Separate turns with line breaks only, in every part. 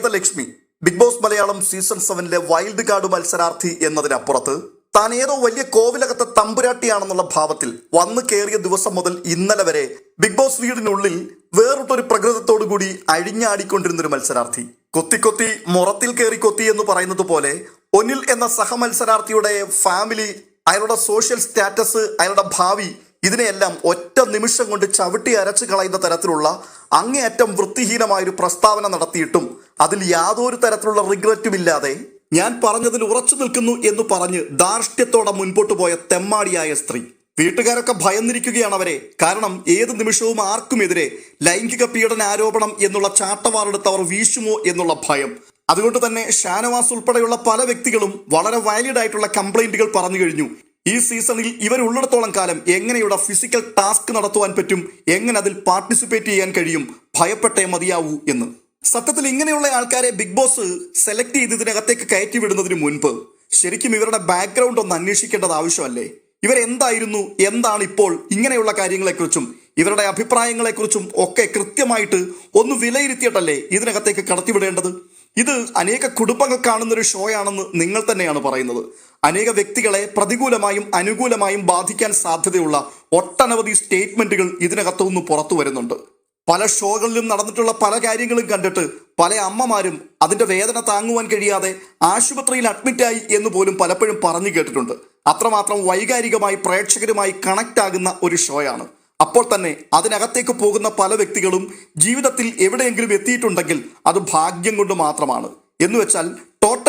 Vedalakshmi big boss Malayalam season സെവനിലെ wild card മത്സരാർത്ഥി എന്നതിനപ്പുറത്ത് താൻ ഏതോ വലിയ കോവിലകത്തെ തമ്പുരാട്ടിയാണെന്നുള്ള ഭാവത്തിൽ വന്നു കയറിയ ദിവസം മുതൽ ഇന്നലെ വരെ ബിഗ് ബോസ് വീടിനുള്ളിൽ വേറിട്ടൊരു പ്രകൃതത്തോടു കൂടി അഴിഞ്ഞാടിക്കൊണ്ടിരുന്നൊരു മത്സരാർത്ഥി. കൊത്തി കൊത്തി മുറത്തിൽ കയറി കൊത്തി എന്ന് പറയുന്നത് പോലെ ഒനിൽ എന്ന സഹമത്സരാർത്ഥിയുടെ ഫാമിലി അയാളുടെ സോഷ്യൽ സ്റ്റാറ്റസ് അയാളുടെ ഭാവി ഇതിനെയെല്ലാം ഒറ്റ നിമിഷം കൊണ്ട് ചവിട്ടി അരച്ചു കളയുന്ന തരത്തിലുള്ള അങ്ങേയറ്റം വൃത്തിഹീനമായൊരു പ്രസ്താവന നടത്തിയിട്ടും അതിൽ യാതൊരു തരത്തിലുള്ള റിഗ്രറ്റും ഇല്ലാതെ ഞാൻ പറഞ്ഞതിൽ ഉറച്ചു നിൽക്കുന്നു എന്ന് പറഞ്ഞ് ധാർഷ്ട്യത്തോടെ മുൻപോട്ട് പോയ തെമ്മാടിയായ സ്ത്രീ. വീട്ടുകാരൊക്കെ ഭയന്നിരിക്കുകയാണ് അവരെ. കാരണം ഏത് നിമിഷവും ആർക്കുമെതിരെ ലൈംഗിക പീഡന ആരോപണം എന്നുള്ള ചാട്ടവാറെടുത്ത് അവർ വീശുമോ എന്നുള്ള ഭയം. അതുകൊണ്ട് തന്നെ ഷാനവാസ് ഉൾപ്പെടെയുള്ള പല വ്യക്തികളും വളരെ വാലിഡ് ആയിട്ടുള്ള കംപ്ലൈന്റുകൾ പറഞ്ഞു കഴിഞ്ഞു. ഈ സീസണിൽ ഇവരുള്ളിടത്തോളം കാലം എങ്ങനെയുള്ള ഫിസിക്കൽ ടാസ്ക് നടത്തുവാൻ പറ്റും എങ്ങനെ അതിൽ പാർട്ടിസിപ്പേറ്റ് ചെയ്യാൻ കഴിയും ഭയപ്പെട്ടേ മതിയാവൂ എന്ന്. സത്യത്തിൽ ഇങ്ങനെയുള്ള ആൾക്കാരെ ബിഗ് ബോസ് സെലക്ട് ചെയ്ത് ഇതിനകത്തേക്ക് കയറ്റി വിടുന്നതിന് മുൻപ് ശരിക്കും ഇവരുടെ ബാക്ക്ഗ്രൗണ്ട് ഒന്ന് അന്വേഷിക്കേണ്ടത് ആവശ്യമല്ലേ? ഇവരെന്തായിരുന്നു? എന്താണ് ഇപ്പോൾ ഇങ്ങനെയുള്ള കാര്യങ്ങളെക്കുറിച്ചും ഇവരുടെ അഭിപ്രായങ്ങളെക്കുറിച്ചും ഒക്കെ കൃത്യമായിട്ട് ഒന്ന് വിലയിരുത്തിയിട്ടല്ലേ ഇതിനകത്തേക്ക് കടത്തിവിടേണ്ടത്? ഇത് അനേക കുടുംബങ്ങൾ കാണുന്നൊരു ഷോ ആണെന്ന് നിങ്ങൾ തന്നെയാണ് പറയുന്നത്. അനേക വ്യക്തികളെ പ്രതികൂലമായും അനുകൂലമായും ബാധിക്കാൻ സാധ്യതയുള്ള ഒട്ടനവധി സ്റ്റേറ്റ്മെന്റുകൾ ഇതിനകത്തുനിന്ന് പുറത്തു വരുന്നുണ്ട്. പല ഷോകളിലും നടന്നിട്ടുള്ള പല കാര്യങ്ങളും കണ്ടിട്ട് പല അമ്മമാരും അതിന്റെ വേദന താങ്ങുവാൻ കഴിയാതെ ആശുപത്രിയിൽ അഡ്മിറ്റായി എന്ന് പോലും പലപ്പോഴും പറഞ്ഞു കേട്ടിട്ടുണ്ട്. അത്രമാത്രം വൈകാരികമായി പ്രേക്ഷകരുമായി കണക്ട് ആകുന്ന ഒരു ഷോയാണ്. അപ്പോൾ തന്നെ അതിനകത്തേക്ക് പോകുന്ന പല വ്യക്തികളും ജീവിതത്തിൽ എവിടെയെങ്കിലും എത്തിയിട്ടുണ്ടെങ്കിൽ അത് ഭാഗ്യം കൊണ്ട് മാത്രമാണ്. എന്ന് വെച്ചാൽ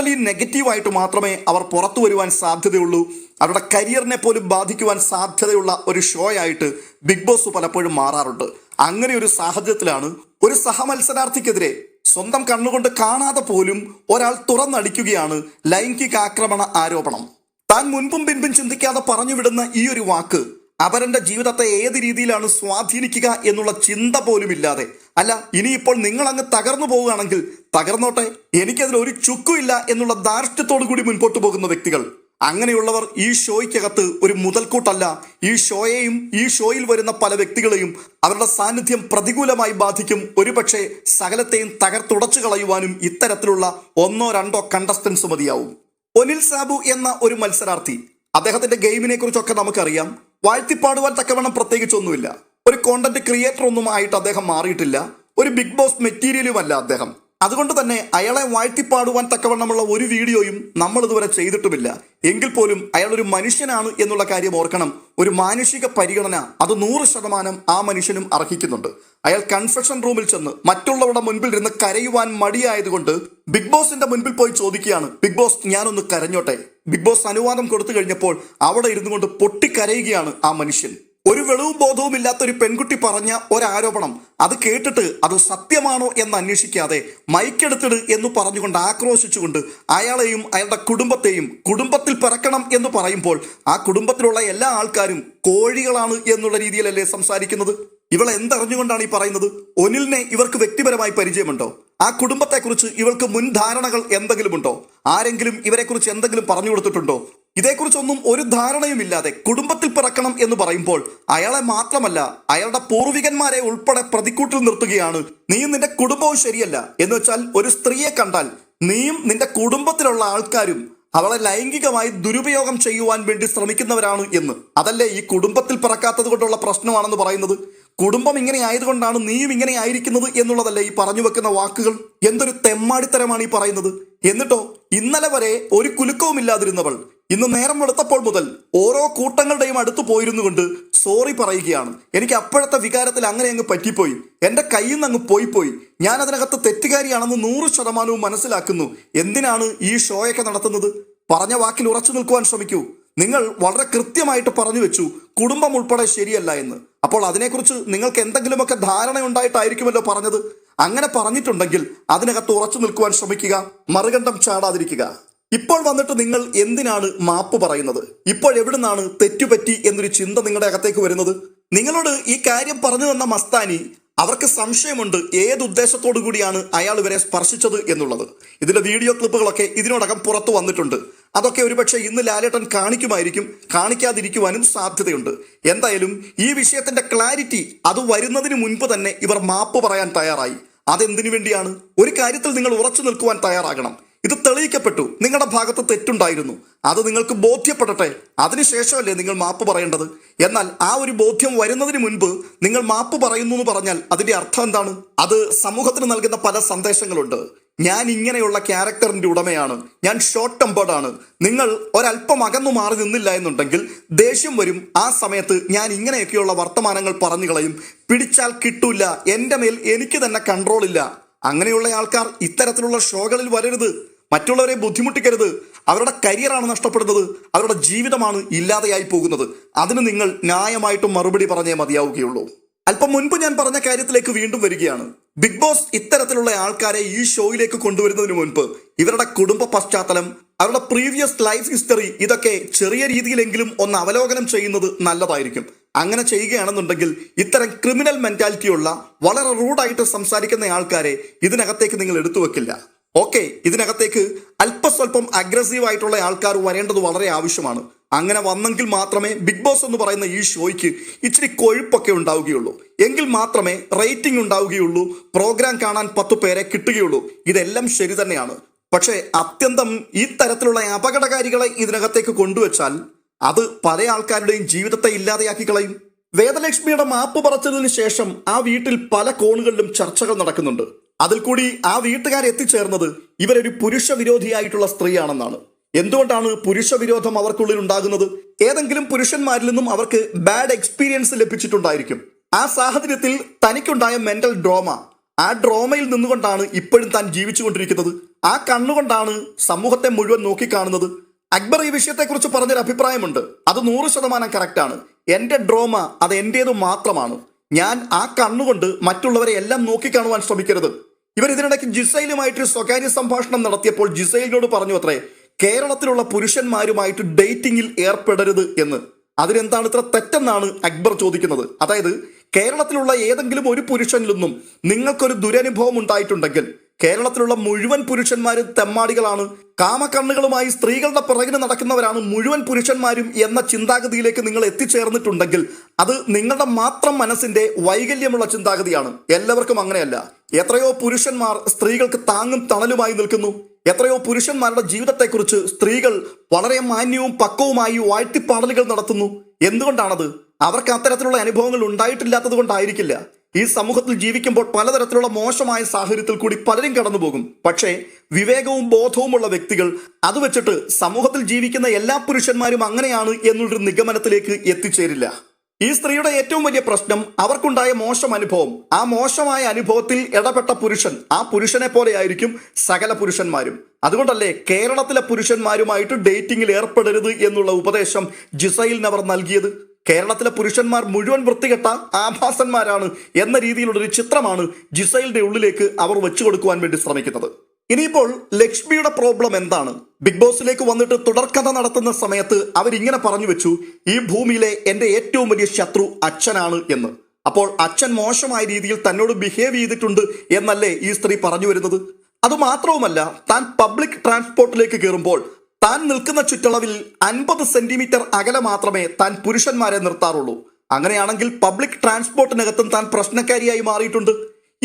ടോട്ടലി നെഗറ്റീവായിട്ട് മാത്രമേ അവർ പുറത്തു വരുവാൻ സാധ്യതയുള്ളൂ. അവരുടെ കരിയറിനെ പോലും ബാധിക്കുവാൻ സാധ്യതയുള്ള ഒരു ഷോ ആയിട്ട് ബിഗ് ബോസ് പലപ്പോഴും മാറാറുണ്ട്. അങ്ങനെ ഒരു സാഹചര്യത്തിലാണ് ഒരു സഹമത്സരാർത്ഥിക്കെതിരെ സ്വന്തം കണ്ണുകൊണ്ട് കാണാതെ പോലും ഒരാൾ തുറന്നടിക്കുകയാണ് ലൈംഗിക ആക്രമണ ആരോപണം. താൻ മുൻപും പിൻപും ചിന്തിക്കാതെ പറഞ്ഞു വിടുന്ന ഈ ഒരു വാക്ക് അവരന്റെ ജീവിതത്തെ ഏത് രീതിയിലാണ് സ്വാധീനിക്കുക എന്നുള്ള ചിന്ത പോലും ഇല്ലാതെ അല്ല ഇനിയിപ്പോൾ നിങ്ങൾ അങ്ങ് തകർന്നു പോവുകയാണെങ്കിൽ തകർന്നോട്ടെ എനിക്കതിൽ ഒരു ചുക്കുമില്ല എന്നുള്ള ധാർഷ്ട്യത്തോടു കൂടി മുൻപോട്ട് പോകുന്ന വ്യക്തികൾ. അങ്ങനെയുള്ളവർ ഈ ഷോയ്ക്കകത്ത് ഒരു മുതൽക്കൂട്ടല്ല ഈ ഷോയെയും ഈ ഷോയിൽ വരുന്ന പല വ്യക്തികളെയും അവരുടെ സാന്നിധ്യം പ്രതികൂലമായി ബാധിക്കും. ഒരുപക്ഷെ സകലത്തെയും തകർത്തുടച്ചു കളയുവാനും ഇത്തരത്തിലുള്ള ഒന്നോ രണ്ടോ കണ്ടസ്റ്റൻസ് മതിയാവും. ഒനിൽ സാബു എന്ന ഒരു മത്സരാർത്ഥി. അദ്ദേഹത്തിന്റെ ഗെയിമിനെ കുറിച്ചൊക്കെ നമുക്കറിയാം. വാഴ്ത്തിപ്പാടുവാൻ തക്കവണ്ണം പ്രത്യേകിച്ചൊന്നുമില്ല. ഒരു കോണ്ടന്റ് ക്രിയേറ്റർ ഒന്നും ആയിട്ട് അദ്ദേഹം മാറിയിട്ടില്ല. ഒരു ബിഗ് ബോസ് മെറ്റീരിയലുമല്ല അദ്ദേഹം. അതുകൊണ്ട് തന്നെ അയാളെ വാഴ്ത്തിപ്പാടുവാൻ തക്കവണ്ണമുള്ള ഒരു വീഡിയോയും നമ്മൾ ഇതുവരെ ചെയ്തിട്ടുമില്ല. എങ്കിൽ പോലും അയാൾ ഒരു മനുഷ്യനാണ് എന്നുള്ള കാര്യം ഓർക്കണം. ഒരു മാനുഷിക പരിഗണന അത് നൂറ് ശതമാനം ആ മനുഷ്യനും അർഹിക്കുന്നുണ്ട്. അയാൾ കൺഫെഷൻ റൂമിൽ ചെന്ന് മറ്റുള്ളവരുടെ മുൻപിൽ ഇരുന്ന് കരയുവാൻ മടിയായതുകൊണ്ട് ബിഗ് ബോസിന്റെ മുൻപിൽ പോയി ചോദിക്കുകയാണ്. ബിഗ് ബോസ് ഞാനൊന്ന് കരഞ്ഞോട്ടെ. ബിഗ് ബോസ് അനുവാദം കൊടുത്തു കഴിഞ്ഞപ്പോൾ അവിടെ ഇരുന്നു കൊണ്ട് പൊട്ടിക്കരയുകയാണ് ആ മനുഷ്യൻ. ഒരു വെളിവും ബോധവും ഇല്ലാത്ത ഒരു പെൺകുട്ടി പറഞ്ഞ ഒരാരോപണം. അത് കേട്ടിട്ട് അത് സത്യമാണോ എന്ന് അന്വേഷിക്കാതെ മൈക്കെടുത്തിട് എന്ന് പറഞ്ഞുകൊണ്ട് ആക്രോശിച്ചുകൊണ്ട് അയാളെയും അയാളുടെ കുടുംബത്തെയും കുടുംബത്തിൽ പിറക്കണം എന്ന് പറയുമ്പോൾ ആ കുടുംബത്തിലുള്ള എല്ലാ ആൾക്കാരും കോഴികളാണ് എന്നുള്ള രീതിയിലല്ലേ സംസാരിക്കുന്നത്? ഇവൾ എന്തറിഞ്ഞുകൊണ്ടാണ് ഈ പറയുന്നത്? ഒനിലിനെ ഇവർക്ക് വ്യക്തിപരമായി പരിചയമുണ്ടോ? ആ കുടുംബത്തെക്കുറിച്ച് ഇവൾക്ക് മുൻധാരണകൾ എന്തെങ്കിലുമുണ്ടോ? ആരെങ്കിലും ഇവരെക്കുറിച്ച് എന്തെങ്കിലും പറഞ്ഞു കൊടുത്തിട്ടുണ്ടോ? ഇതേക്കുറിച്ചൊന്നും ഒരു ധാരണയുമില്ലാതെ കുടുംബത്തിൽ പിറക്കണം എന്ന് പറയുമ്പോൾ അയാളെ മാത്രമല്ല അയാളുടെ പൂർവികന്മാരെ ഉൾപ്പെടെ പ്രതിക്കൂട്ടിൽ നിർത്തുകയാണ്. നീയും നിന്റെ കുടുംബവും ശരിയല്ല എന്ന് വെച്ചാൽ ഒരു സ്ത്രീയെ കണ്ടാൽ നീയും നിന്റെ കുടുംബത്തിലുള്ള ആൾക്കാരും അവളെ ലൈംഗികമായി ദുരുപയോഗം ചെയ്യുവാൻ വേണ്ടി ശ്രമിക്കുന്നവരാണ് എന്ന്. അതല്ലേ ഈ കുടുംബത്തിൽ പിറക്കാത്തത് കൊണ്ടുള്ള പ്രശ്നമാണെന്ന് പറയുന്നത്? കുടുംബം ഇങ്ങനെ ആയതുകൊണ്ടാണ് നീയും ഇങ്ങനെ ആയിരിക്കുന്നത് എന്നുള്ളതല്ലേ ഈ പറഞ്ഞു വെക്കുന്ന വാക്കുകൾ? എന്തൊരു തെമ്മാടിത്തരമാണ് ഈ പറയുന്നത്. എന്നിട്ടോ ഇന്നലെ വരെ ഒരു കുലുക്കവും ഇല്ലാതിരുന്നവൾ ഇന്ന് നേരം വെളുത്തപ്പോൾ മുതൽ ഓരോ കൂട്ടങ്ങളുടെയും അടുത്ത് പോയിരുന്നു കൊണ്ട് സോറി പറയുകയാണ്. എനിക്ക് അപ്പോഴത്തെ വികാരത്തിൽ അങ്ങനെ അങ്ങ് പറ്റിപ്പോയി. എന്റെ കയ്യിൽ നിന്ന് അങ്ങ് പോയി പോയി ഞാൻ അതിനകത്ത് തെറ്റുകാരിയാണെന്ന് നൂറ് ശതമാനവും മനസ്സിലാക്കുന്നു. എന്തിനാണ് ഈ ഷോയൊക്കെ നടത്തുന്നത്? പറഞ്ഞ വാക്കിൽ ഉറച്ചു നിൽക്കുവാൻ ശ്രമിക്കൂ. നിങ്ങൾ വളരെ കൃത്യമായിട്ട് പറഞ്ഞു വെച്ചു. കുടുംബം ഉൾപ്പെടെ ശരിയല്ല എന്ന്. അപ്പോൾ അതിനെക്കുറിച്ച് നിങ്ങൾക്ക് എന്തെങ്കിലുമൊക്കെ ധാരണ ഉണ്ടായിട്ടായിരിക്കുമല്ലോ പറഞ്ഞത്. അങ്ങനെ പറഞ്ഞിട്ടുണ്ടെങ്കിൽ അതിനകത്ത് ഉറച്ചു നിൽക്കുവാൻ ശ്രമിക്കുക. മറുകണ്ഠം ചാടാതിരിക്കുക. ഇപ്പോൾ വന്നിട്ട് നിങ്ങൾ എന്തിനാണ് മാപ്പ് പറയുന്നത്? ഇപ്പോൾ എവിടുന്നാണ് തെറ്റുപറ്റി എന്നൊരു ചിന്ത നിങ്ങളുടെ അകത്തേക്ക് വരുന്നത്? നിങ്ങളോട് ഈ കാര്യം പറഞ്ഞു തന്ന മസ്താനി അവർക്ക് സംശയമുണ്ട് ഏത് ഉദ്ദേശത്തോടു കൂടിയാണ് അയാൾ ഇവരെ സ്പർശിച്ചത് എന്നുള്ളത്. ഇതിന്റെ വീഡിയോ ക്ലിപ്പുകളൊക്കെ ഇതിനോടകം പുറത്തു വന്നിട്ടുണ്ട്. അതൊക്കെ ഒരുപക്ഷെ ഇന്ന് ലാലേട്ടൻ കാണിക്കുമായിരിക്കും കാണിക്കാതിരിക്കുവാനും സാധ്യതയുണ്ട്. എന്തായാലും ഈ വിഷയത്തിന്റെ ക്ലാരിറ്റി അത് വരുന്നതിന് മുൻപ് തന്നെ ഇവർ മാപ്പ് പറയാൻ തയ്യാറായി. അതെന്തിനു വേണ്ടിയാണ്? ഒരു കാര്യത്തിൽ നിങ്ങൾ ഉറച്ചു നിൽക്കുവാൻ തയ്യാറാകണം. ഇത് തെളിയിക്കപ്പെട്ടു. നിങ്ങളുടെ ഭാഗത്ത് തെറ്റുണ്ടായിരുന്നു. അത് നിങ്ങൾക്ക് ബോധ്യപ്പെടട്ടെ. അതിനുശേഷമല്ലേ നിങ്ങൾ മാപ്പ് പറയേണ്ടത്? എന്നാൽ ആ ഒരു ബോധ്യം വരുന്നതിന് മുൻപ് നിങ്ങൾ മാപ്പ് പറയുന്നു എന്ന് പറഞ്ഞാൽ അതിന്റെ അർത്ഥം എന്താണ്? അത് സമൂഹത്തിന് നൽകുന്ന പല സന്ദേശങ്ങളുണ്ട്. ഞാൻ ഇങ്ങനെയുള്ള ക്യാരക്ടറിന്റെ ഉടമയാണ്. ഞാൻ ഷോർട്ട് ടെമ്പേർഡ് ആണ്. നിങ്ങൾ ഒരല്പം അകന്നു മാറി നിന്നില്ല എന്നുണ്ടെങ്കിൽ ദേഷ്യം വരും. ആ സമയത്ത് ഞാൻ ഇങ്ങനെയൊക്കെയുള്ള വർത്തമാനങ്ങൾ പറഞ്ഞു കളയും. പിടിച്ചാൽ കിട്ടൂല. എന്റെ മേൽ എനിക്ക് തന്നെ കൺട്രോൾ ഇല്ല. അങ്ങനെയുള്ള ആൾക്കാർ ഇത്തരത്തിലുള്ള ഷോകളിൽ വരരുത്. മറ്റുള്ളവരെ ബുദ്ധിമുട്ടിക്കരുത്. അവരുടെ കരിയറാണ് നഷ്ടപ്പെടുന്നത്. അവരുടെ ജീവിതമാണ് ഇല്ലാതെയായി പോകുന്നത്. അതിന് നിങ്ങൾ ന്യായമായിട്ടും മറുപടി പറഞ്ഞേ മതിയാവുകയുള്ളൂ. അല്പം മുൻപ് ഞാൻ പറഞ്ഞ കാര്യത്തിലേക്ക് വീണ്ടും വരികയാണ്. ബിഗ് ബോസ് ഇത്തരത്തിലുള്ള ആൾക്കാരെ ഈ ഷോയിലേക്ക് കൊണ്ടുവരുന്നതിന് മുൻപ് ഇവരുടെ കുടുംബ പശ്ചാത്തലം അവരുടെ പ്രീവിയസ് ലൈഫ് ഹിസ്റ്ററി ഇതൊക്കെ ചെറിയ രീതിയിലെങ്കിലും ഒന്ന് അവലോകനം ചെയ്യുന്നത് നല്ലതായിരിക്കും. അങ്ങനെ ചെയ്യുകയാണെന്നുണ്ടെങ്കിൽ ഇത്തരം ക്രിമിനൽ മെന്റാലിറ്റിയുള്ള വളരെ റൂഡായിട്ട് സംസാരിക്കുന്ന ആൾക്കാരെ ഇതിനകത്തേക്ക് നിങ്ങൾ എടുത്തു വെക്കില്ല ഓക്കെ ഇതിനകത്തേക്ക് അല്പസ്വല്പം അഗ്രസീവ് ആയിട്ടുള്ള ആൾക്കാർ വരേണ്ടത് വളരെ ആവശ്യമാണ്. അങ്ങനെ വന്നെങ്കിൽ മാത്രമേ ബിഗ് ബോസ് എന്ന് പറയുന്ന ഈ ഷോയ്ക്ക് ഇച്ചിരി കൊഴുപ്പൊക്കെ ഉണ്ടാവുകയുള്ളൂ. എങ്കിൽ മാത്രമേ റേറ്റിംഗ് ഉണ്ടാവുകയുള്ളൂ പ്രോഗ്രാം കാണാൻ പത്തു പേരെ കിട്ടുകയുള്ളൂ. ഇതെല്ലാം ശരി തന്നെയാണ്. പക്ഷേ അത്യന്തം ഈ തരത്തിലുള്ള അപകടകാരികളെ ഇതിനകത്തേക്ക് കൊണ്ടുവച്ചാൽ അത് പല ആൾക്കാരുടെയും ജീവിതത്തെ ഇല്ലാതെയാക്കി കളയും. വേദലക്ഷ്മിയുടെ മാപ്പ് പറച്ചതിന് ശേഷം ആ വീട്ടിൽ പല കോണുകളിലും ചർച്ചകൾ നടക്കുന്നുണ്ട്. അതിൽ കൂടി ആ വീട്ടുകാർ എത്തിച്ചേർന്നത് ഇവരൊരു പുരുഷ വിരോധിയായിട്ടുള്ള സ്ത്രീയാണെന്നാണ്. എന്തുകൊണ്ടാണ് പുരുഷ വിരോധം അവർക്കുള്ളിൽ ഉണ്ടാകുന്നത്? ഏതെങ്കിലും പുരുഷന്മാരിൽ നിന്നും അവർക്ക് ബാഡ് എക്സ്പീരിയൻസ് ലഭിച്ചിട്ടുണ്ടായിരിക്കും. ആ സാഹചര്യത്തിൽ തനിക്കുണ്ടായ മെന്റൽ ഡ്രോമ ആ ഡ്രോമയിൽ നിന്നുകൊണ്ടാണ് ഇപ്പോഴും താൻ ജീവിച്ചുകൊണ്ടിരിക്കുന്നത്. ആ കണ്ണുകൊണ്ടാണ് സമൂഹത്തെ മുഴുവൻ നോക്കിക്കാണുന്നത്. അക്ബർ ഈ വിഷയത്തെക്കുറിച്ച് പറഞ്ഞൊരു അഭിപ്രായമുണ്ട്. അത് നൂറ് ശതമാനം കറക്റ്റാണ് എന്റെ ഡ്രോമ അത് എന്റേത് മാത്രമാണ്. ഞാൻ ആ കണ്ണുകൊണ്ട് മറ്റുള്ളവരെ എല്ലാം നോക്കിക്കാണുവാൻ ശ്രമിക്കരുത്. ഇവർ ഇതിനിടയ്ക്ക് ജിസൈലുമായിട്ട് സ്വകാര്യ സംഭാഷണം നടത്തിയപ്പോൾ ജിസൈലിനോട് പറഞ്ഞു അത്രേ കേരളത്തിലുള്ള പുരുഷന്മാരുമായിട്ട് ഡേറ്റിംഗിൽ ഏർപ്പെടരുത് എന്ന്. അതിനെന്താണ് ഇത്ര തെറ്റെന്നാണ് അക്ബർ ചോദിക്കുന്നത്. അതായത് കേരളത്തിലുള്ള ഏതെങ്കിലും ഒരു പുരുഷനിൽ നിന്നും നിങ്ങൾക്കൊരു ദുരനുഭവം ഉണ്ടായിട്ടുണ്ടെങ്കിൽ കേരളത്തിലുള്ള മുഴുവൻ പുരുഷന്മാരും തെമ്മാടികളാണ്. കാമക്കണ്ണുകളുമായി സ്ത്രീകളുടെ പിറകിന് നടക്കുന്നവരാണ് മുഴുവൻ പുരുഷന്മാരും എന്ന ചിന്താഗതിയിലേക്ക് നിങ്ങൾ എത്തിച്ചേർന്നിട്ടുണ്ടെങ്കിൽ അത് നിങ്ങളുടെ മാത്രം മനസ്സിന്റെ വൈകല്യമുള്ള ചിന്താഗതിയാണ്. എല്ലാവർക്കും അങ്ങനെയല്ല. എത്രയോ പുരുഷന്മാർ സ്ത്രീകൾക്ക് താങ്ങും തണലുമായി നിൽക്കുന്നു. എത്രയോ പുരുഷന്മാരുടെ ജീവിതത്തെക്കുറിച്ച് സ്ത്രീകൾ വളരെ മാന്യവും പക്വവുമായി വാഴ്ത്തിപ്പാടലുകൾ നടത്തുന്നു. എന്തുകൊണ്ടാണത്? അവർക്ക് അത്തരത്തിലുള്ള അനുഭവങ്ങൾ ഉണ്ടായിട്ടില്ലാത്തത് കൊണ്ടായിരിക്കില്ല. ഈ സമൂഹത്തിൽ ജീവിക്കുമ്പോൾ പലതരത്തിലുള്ള മോശമായ സാഹചര്യത്തിൽ കൂടി പലരും കടന്നുപോകും. പക്ഷേ വിവേകവും ബോധവുമുള്ള വ്യക്തികൾ അത് വെച്ചിട്ട് സമൂഹത്തിൽ ജീവിക്കുന്ന എല്ലാ പുരുഷന്മാരും അങ്ങനെയാണ് എന്നുള്ളൊരു നിഗമനത്തിലേക്ക് എത്തിച്ചേരില്ല. ഈ സ്ത്രീയുടെ ഏറ്റവും വലിയ പ്രശ്നം അവർക്കുണ്ടായ മോശം അനുഭവം. ആ മോശമായ അനുഭവത്തിൽ ഇടപെട്ട പുരുഷൻ ആ പുരുഷനെ പോലെ ആയിരിക്കും സകല പുരുഷന്മാരും. അതുകൊണ്ടല്ലേ കേരളത്തിലെ പുരുഷന്മാരുമായിട്ട് ഡേറ്റിംഗിൽ ഏർപ്പെടരുത് എന്നുള്ള ഉപദേശം ജിസൈലിന് അവർ നൽകിയത്? കേരളത്തിലെ പുരുഷന്മാർ മുഴുവൻ വൃത്തികെട്ട ആഭാസന്മാരാണ് എന്ന രീതിയിലുള്ള ഒരു ചിത്രമാണ് ജിസൈലിന്റെ ഉള്ളിലേക്ക് അവർ വെച്ചു കൊടുക്കുവാൻ വേണ്ടി ശ്രമിക്കുന്നത്. ഇനിയിപ്പോൾ ലക്ഷ്മിയുടെ പ്രോബ്ലം എന്താണ്? ബിഗ് ബോസിലേക്ക് വന്നിട്ട് തുടർക്കഥ നടത്തുന്ന സമയത്ത് അവരിങ്ങനെ പറഞ്ഞു വെച്ചു ഈ ഭൂമിയിലെ എന്റെ ഏറ്റവും വലിയ ശത്രു അച്ഛനാണ് എന്ന്. അപ്പോൾ അച്ഛൻ മോശമായ രീതിയിൽ തന്നോട് ബിഹേവ് ചെയ്തിട്ടുണ്ട് എന്നല്ലേ ഈ സ്ത്രീ പറഞ്ഞു വരുന്നത്? അതുമാത്രവുമല്ല താൻ പബ്ലിക് ട്രാൻസ്പോർട്ടിലേക്ക് കയറുമ്പോൾ താൻ നിൽക്കുന്ന ചുറ്റളവിൽ അൻപത് സെന്റിമീറ്റർ അകലെ മാത്രമേ താൻ പുരുഷന്മാരെ നിർത്താറുള്ളൂ. അങ്ങനെയാണെങ്കിൽ പബ്ലിക് ട്രാൻസ്പോർട്ടിനകത്തും താൻ പ്രശ്നക്കാരിയായി മാറിയിട്ടുണ്ട്.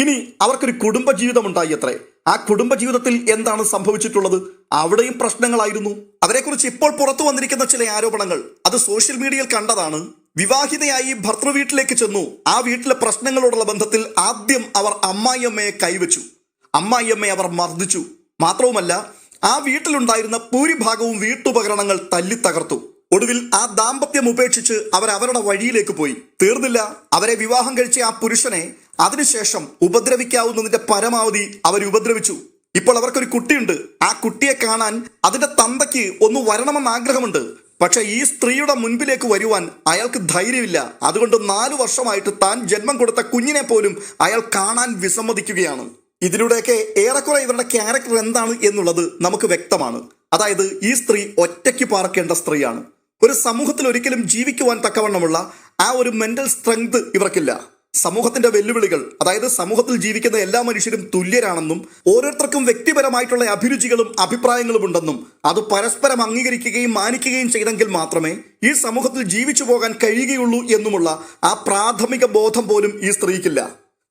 ഇനി അവർക്കൊരു കുടുംബ ജീവിതം ഉണ്ടായി അത്രേ. ആ കുടുംബ ജീവിതത്തിൽ എന്താണ് സംഭവിച്ചിട്ടുള്ളത്? അവിടെയും പ്രശ്നങ്ങളായിരുന്നു. അവരെക്കുറിച്ച് ഇപ്പോൾ പുറത്തു വന്നിരിക്കുന്ന ചില ആരോപണങ്ങൾ. അത് സോഷ്യൽ മീഡിയയിൽ കണ്ടതാണ്. വിവാഹിതയായി ഭർത്തൃ വീട്ടിലേക്ക് ചെന്നു. ആ വീട്ടിലെ പ്രശ്നങ്ങളോടുള്ള ബന്ധത്തിൽ ആദ്യം അവർ അമ്മായിയമ്മയെ കൈവച്ചു. അമ്മായിയമ്മയെ അവർ മർദ്ദിച്ചു. മാത്രവുമല്ല ആ വീട്ടിലുണ്ടായിരുന്ന ഭൂരിഭാഗവും വീട്ടുപകരണങ്ങൾ തല്ലി തകർത്തു ഒടുവിൽ ആ ദാമ്പത്യം ഉപേക്ഷിച്ച് അവർ അവരുടെ വഴിയിലേക്ക് പോയി. തീർന്നില്ല. അവരെ വിവാഹം കഴിച്ച ആ പുരുഷനെ അതിനുശേഷം ഉപദ്രവിക്കാവുന്നതിന്റെ പരമാവധി അവർ ഉപദ്രവിച്ചു. ഇപ്പോൾ അവർക്കൊരു കുട്ടിയുണ്ട്. ആ കുട്ടിയെ കാണാൻ അതിന്റെ തന്തയ്ക്ക് ഒന്ന് വരണമെന്ന് ആഗ്രഹമുണ്ട്. പക്ഷെ ഈ സ്ത്രീയുടെ മുൻപിലേക്ക് വരുവാൻ അയാൾക്ക് ധൈര്യമില്ല. അതുകൊണ്ട് നാലു വർഷമായിട്ട് താൻ ജന്മം കൊടുത്ത കുഞ്ഞിനെ പോലും അയാൾ കാണാൻ വിസമ്മതിക്കുകയാണ്. ഇതിലൂടെയൊക്കെ ഏറെക്കുറെ ഇവരുടെ ക്യാരക്ടർ എന്താണ് എന്നുള്ളത് നമുക്ക് വ്യക്തമാണ്. അതായത് ഈ സ്ത്രീ ഒറ്റയ്ക്ക് പാർക്കേണ്ട സ്ത്രീയാണ്. ഒരു സമൂഹത്തിൽ ഒരിക്കലും ജീവിക്കുവാൻ തക്കവണ്ണമുള്ള ആ ഒരു മെന്റൽ സ്ട്രെങ്ത് ഇവർക്കില്ല. സമൂഹത്തിന്റെ വെല്ലുവിളികൾ അതായത് സമൂഹത്തിൽ ജീവിക്കുന്ന എല്ലാ മനുഷ്യരും തുല്യരാണെന്നും ഓരോരുത്തർക്കും വ്യക്തിപരമായിട്ടുള്ള അഭിരുചികളും അഭിപ്രായങ്ങളും ഉണ്ടെന്നും അത് പരസ്പരം അംഗീകരിക്കുകയും മാനിക്കുകയും ചെയ്തെങ്കിൽ മാത്രമേ ഈ സമൂഹത്തിൽ ജീവിച്ചു പോകാൻ കഴിയുകയുള്ളൂ എന്നുമുള്ള ആ പ്രാഥമിക ബോധം പോലും ഈ സ്ത്രീക്കില്ല.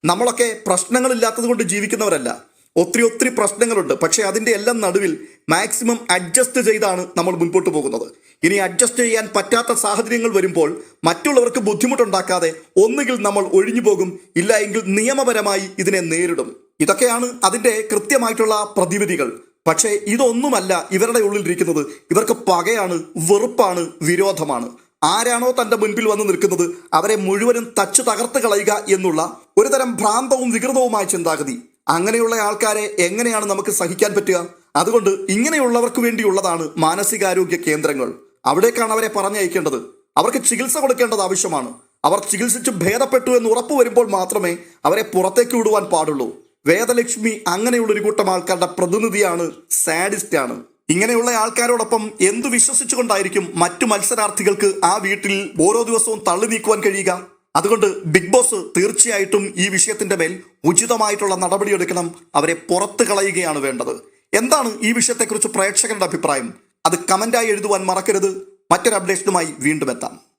നമ്മളൊക്കെ പ്രശ്നങ്ങളില്ലാത്തത് കൊണ്ട് ജീവിക്കുന്നവരല്ല. ഒത്തിരി ഒത്തിരി പ്രശ്നങ്ങളുണ്ട്. പക്ഷേ അതിന്റെ എല്ലാം നടുവിൽ മാക്സിമം അഡ്ജസ്റ്റ് ചെയ്താണ് നമ്മൾ മുൻപോട്ട് പോകുന്നത്. ഇനി അഡ്ജസ്റ്റ് ചെയ്യാൻ പറ്റാത്ത സാഹചര്യങ്ങൾ വരുമ്പോൾ മറ്റുള്ളവർക്ക് ബുദ്ധിമുട്ടുണ്ടാക്കാതെ ഒന്നുകിൽ നമ്മൾ ഒഴിഞ്ഞു പോകും ഇല്ല എങ്കിൽ നിയമപരമായി ഇതിനെ നേരിടും. ഇതൊക്കെയാണ് അതിന്റെ കൃത്യമായിട്ടുള്ള പ്രതിവിധികൾ. പക്ഷേ ഇതൊന്നുമല്ല ഇവരുടെ ഉള്ളിൽ ഇരിക്കുന്നത് ഇവർക്ക് പകയാണ് വെറുപ്പാണ് വിരോധമാണ്. ആരാണോ തന്റെ മുൻപിൽ വന്ന് നിൽക്കുന്നത് അവരെ മുഴുവനും തച്ചു തകർത്ത് കളയുക എന്നുള്ള ഒരുതരം ഭ്രാന്തവും വികൃതവുമായ ചിന്താഗതി. അങ്ങനെയുള്ള ആൾക്കാരെ എങ്ങനെയാണ് നമുക്ക് സഹിക്കാൻ പറ്റുക? അതുകൊണ്ട് ഇങ്ങനെയുള്ളവർക്ക് വേണ്ടിയുള്ളതാണ് മാനസികാരോഗ്യ കേന്ദ്രങ്ങൾ. അവിടേക്കാണ് അവരെ പറഞ്ഞയക്കേണ്ടത്. അവർക്ക് ചികിത്സ കൊടുക്കേണ്ടത് ആവശ്യമാണ്. അവർ ചികിത്സിച്ച് ഭേദപ്പെട്ടു എന്ന് ഉറപ്പ് വരുമ്പോൾ മാത്രമേ അവരെ പുറത്തേക്ക് വിടുവാൻ പാടുള്ളൂ. വേദലക്ഷ്മി അങ്ങനെയുള്ള ഒരു കൂട്ടം ആൾക്കാരുടെ പ്രതിനിധിയാണ് സാഡിസ്റ്റ് ആണ് ഇങ്ങനെയുള്ള ആൾക്കാരോടൊപ്പം എന്തു വിശ്വസിച്ചുകൊണ്ടായിരിക്കും മറ്റു മത്സരാർത്ഥികൾക്ക് ആ വീട്ടിൽ ഓരോ ദിവസവും തള്ളി നീക്കുവാൻ കഴിയുക? അതുകൊണ്ട് ബിഗ് ബോസ് തീർച്ചയായിട്ടും ഈ വിഷയത്തിന്റെ മേൽ ഉചിതമായിട്ടുള്ള നടപടിയെടുക്കണം അവരെ പുറത്തു കളയുകയാണ് വേണ്ടത്. എന്താണ് ഈ വിഷയത്തെക്കുറിച്ച് പ്രേക്ഷകരുടെ അഭിപ്രായം? അത് കമന്റായി എഴുതുവാൻ മറക്കരുത്. മറ്റൊരു അപ്ഡേഷനുമായി വീണ്ടും എത്താം.